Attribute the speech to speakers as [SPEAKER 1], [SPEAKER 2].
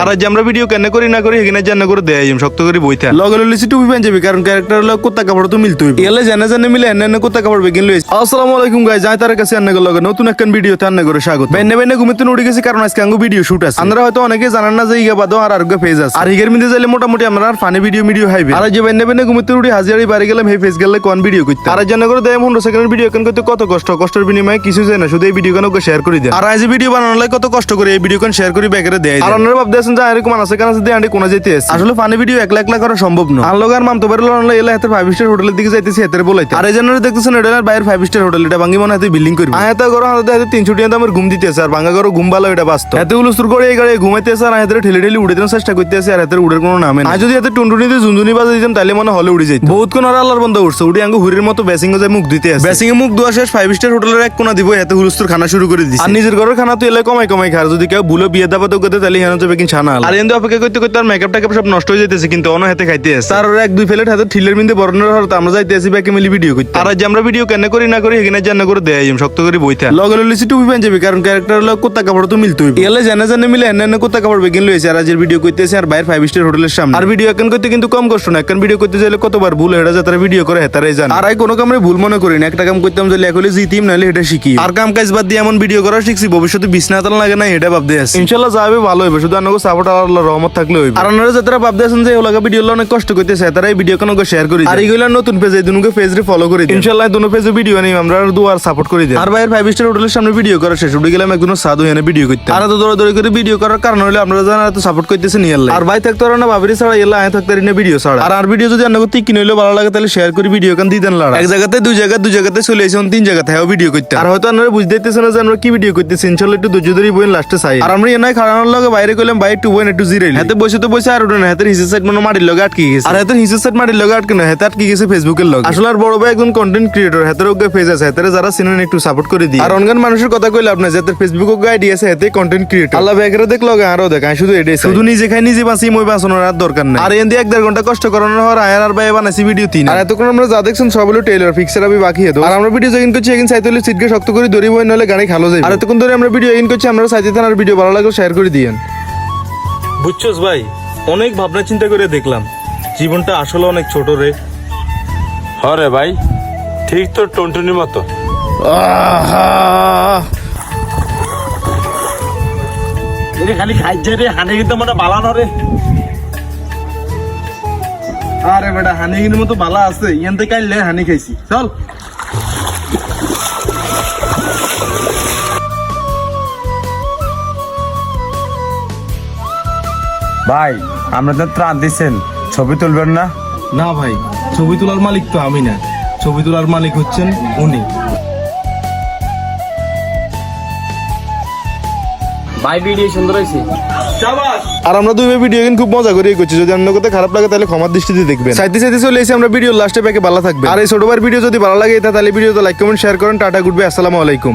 [SPEAKER 1] আর আজ আমরা ভিডিও কেন করি না করি এখানে জানা করে দেয় শক্ত করে বইতে। লগে লিসি টুপি পাঞ্জাবি কারণ ক্যারেক্টার হলো কুত্তা কাপড় তো মিলতে হইবে। এলে জানা জানা মিলে এনে এনে কুত্তা কাপড় বেগিন লইছে আসসালামু আলাইকুম গাইস যাই তার কাছে আন্না লগে নতুন একখান ভিডিও তে আন্না করে স্বাগত। বেনে বেনে ঘুমিতে উঠে গেছি কারণ আজকে আঙ্গু ভিডিও শুট আছে। আমরা হয়তো অনেকে জানান না যে ইগা বাদো আর আরোগ্য পেজ আছে। আর হিগের মধ্যে যাইলে মোটামুটি আমরা আর ফানি ভিডিও ভিডিও হাইবে। আর যে বেনে বেনে ঘুমিতে উঠে হাজিরি বাড়ি গেলাম হে ফেস গেলে কোন ভিডিও করতে আর জানা করে দেয় পনেরো সেকেন্ডের ভিডিও কেন করতে কত কষ্ট? কষ্টের বিনিময়ে কিছু যায় না শুধু এই ভিডিও কেন শেয়ার করে দেন। আর আজ ভিডিও বানানো লাগে কত কষ্ট করে এই ভিডিও কেন শেয়ার করে ব্যাকেরে দেয় আর আপনারা ভাবতেছেন যে এরকম আছে কেন আছে দিয়ে কোনা যেতে আসলে ফানি ভিডিও একলা একলা করা সম্ভব না আর লোক আর মামতো বের লড়লে এলা হাতে ফাইভ স্টার হোটেলের দিকে যাইতেছি হাতের বলাইতে। আর এই জন্য দেখতেছেন এটা বাইরের ফাইভ স্টার হোটেল এটা ভাঙ্গি মনে হাতে বিল্ডিং করবে। আয়াতা করো হাতে হাতে তিনশো টাকা দামের ঘুম দিতেছে আর ভাঙ্গা করো ঘুম ভালো এটা বাস্তব। এতে উলুস্তুর করে এই গাড়ি ঘুমাইতেছে আর হাতে ঠেলে ঠেলে উড়ে দেওয়ার চেষ্টা করতেছে আর হাতের উড়ের কোনো নামে আর যদি হাতে টুনটুনিতে ঝুনঝুনি বাজে দিতাম তাহলে মনে হলে উড়ে যেত বহুত কোন আর আল্লাহর বন্ধ উঠছে উড়ে আঙ্গু হুরির মতো বেসিং যায় মুখ দিতে আছে। বেসিং এ মুখ দোয়া শেষ ফাইভ স্টার হোটেলের এক কোনা দিব এতে হুলুস্তুর খানা শুরু করে দিছে। আর নিজের ঘরের খানা তো এলে কমাই কমাই খায় যদি কেউ ভুলে বিয়ে দাবা তো করতে তাহলে হেন যাবে কিনা ছানা আর এন্দ অপেক্ষা করতে করতে আর মেকআপ টেকআপ সব নষ্ট হয়ে যেতেছে কিন্তু অন্য হাতে খাইতে আছে। তার এক দুই প্লেট হাতে মিন্দে বরণের হরতে আমরা যাইতে আসি ব্যাকে মিলি ভিডিও করতে। আর আজ আমরা ভিডিও কেন করি না করি জানা করে দেয় শক্ত করে বইতে। লগে লিসি টুপি পাঞ্জাবি কারণ ক্যারেক্টার হলো কুত্তা কাপড় তো মিলতে হইবে। এলে জানা জানা মিলে এনে এনে কুত্তা কাপড় বেগিন লইছে আর আজের ভিডিও করতেছে আর বাইরে ফাইভ স্টার হোটেলের সামনে। আর ভিডিও এখন করতে কিন্তু কম কষ্ট না এখন ভিডিও করতে যাইলে কতবার ভুল হেডা যায় তারা ভিডিও করে হেতারাই জানে। আর কোনো কামে ভুল মনে করি না একটা কাম করতাম যে লেখলে জিতিম নাহলে এটা শিখি আর কাম কাজ বাদ দিয়ে এমন ভিডিও করা শিখছি ভবিষ্যতে বিছনাতাল লাগে না এটা ভাবতে আছে। ইনশাল্লাহ যাবে ভালো হবে শুধু আনগো সাপোর্ট আল্লাহ রহমত থাকলে হইবে। আর আপনারা যারা ভাবতে যে ভিডিও অনেক কষ্ট করতেছে তারা এই ভিডিও কোনো শেয়ার করি আর এইগুলা নতুন পেজ এই দুনুকে পেজ রে ফলো করে দিন ইনশাল্লাহ দুনো পেজে ভিডিও নেই আমরা দুয়ার সাপোর্ট করে দিই আর ভাইয়ের ফাইভ স্টার হোটেলের সামনে ভিডিও করা শেষ উঠে গেলাম একজন সাধু এনে ভিডিও করতে। আর তো দৌড়ে দৌড়ে করে ভিডিও করার কারণ হলে আমরা সাপোর্ট আর ভাই থাকতে না ছাড়া আয় থাকতে না ভিডিও ছাড়া। আর আর ভিডিও যদি অন্য করতে কিনে হইলে ভালো লাগে তাহলে শেয়ার করে ভিডিও কান দিতেন লাড়া এক জায়গাতে দুই দুই জায়গাতে চলে তিন জায়গাতে হ্যাঁ ভিডিও করতে। আর হয়তো আপনারা বুঝতে দিতেছেন না যে আমরা কি ভিডিও করতেছি একটু দুজো ধরে বইন লাস্টে চাই। আর আমরা এনাই খাড়ানোর লগে বাইরে কইলাম বাইরে একটু বইন একটু জিরে হাতে বসে তো বসে আর না হাতের হিসের সাইড মানে মাটির লগে আটকে গেছে। আর হাতের হিসের সাইড মাটির লগে আটকে না হাতে আটকে গেছে ফেসবুকের লগে। আসলে আর বড় ভাই একজন কন্টেন্ট ক্রিয়েটর হাতের ওকে পেজ আছে হাতের যারা একটু সাপোর্ট করে দিই। আর অনগান মানুষের কথা কইলে আপনার যাদের ফেসবুক ওকে আইডি আছে হাতে কন্টেন্ট ক্রিয়েটর আল্লাহ ব্যাগরে দেখল আরও দেখায় শুধু এটাই শুধু নিজে খাই নিজে বাঁচি মই বাঁচানোর আর দরকার নেই। আর এন দিয়ে এক দেড় ঘণ্টা কষ্ট করানোর হওয়ার আয়ার আর ভাই বানাইছি ভিডিও তিন। আর এতক্ষণ আমরা যা দেখছেন সব হলো টেইলর ফিক্সার আমি বাকি হেতো আর আমরা ভিডিও যেদিন করছি এগিন চাইতে হলে সিটকে শক্ত করে দড়ি বই নলে গাড়ি খালো যাই আর এতক্ষণ ধরে আমরা ভিডিও এগিন করছি আমরা চাইতে আর ভিডিও ভালো লাগলে শেয়ার করে দিয়েন।
[SPEAKER 2] বুঝছস ভাই অনেক ভাবনা চিন্তা করে দেখলাম। জীবনটা আসলে অনেক ছোট রে।
[SPEAKER 3] হরে ভাই ঠিক তো টন্টুনির মতো।
[SPEAKER 2] খালি খাইছে রে হানে কিন্তু মানে বালানো রে।
[SPEAKER 1] আরে বেটা হানি কিন্তু মতো বালা আছে ইয়ান থেকে কাইলে হানি খাইছি। চল।
[SPEAKER 3] ভাই আপনাদের ত্রাণ দিচ্ছেন ছবি তুলবেন না?
[SPEAKER 1] না ভাই ছবি তোলার মালিক তো আমি না। ছবি তোলার মালিক হচ্ছেন উনি।
[SPEAKER 4] ভাই ভিডিও সুন্দর হয়েছে।
[SPEAKER 1] আর আমরা দুই ভাই ভিডিও খুব মজা করে করছি। যদি অন্য কথা খারাপ লাগে তাহলে ক্ষমার দৃষ্টিতে দেখবেন। চাইতে চাইতে চলে এসে আমরা ভিডিও লাস্টে প্যাকে ভালো থাকবে আর এই ছোট ভাইয়ের ভিডিও যদি ভালো লাগে তাহলে ভিডিওতে লাইক কমেন্ট শেয়ার করেন। টাটা গুড বাই আসসালামু আলাইকুম।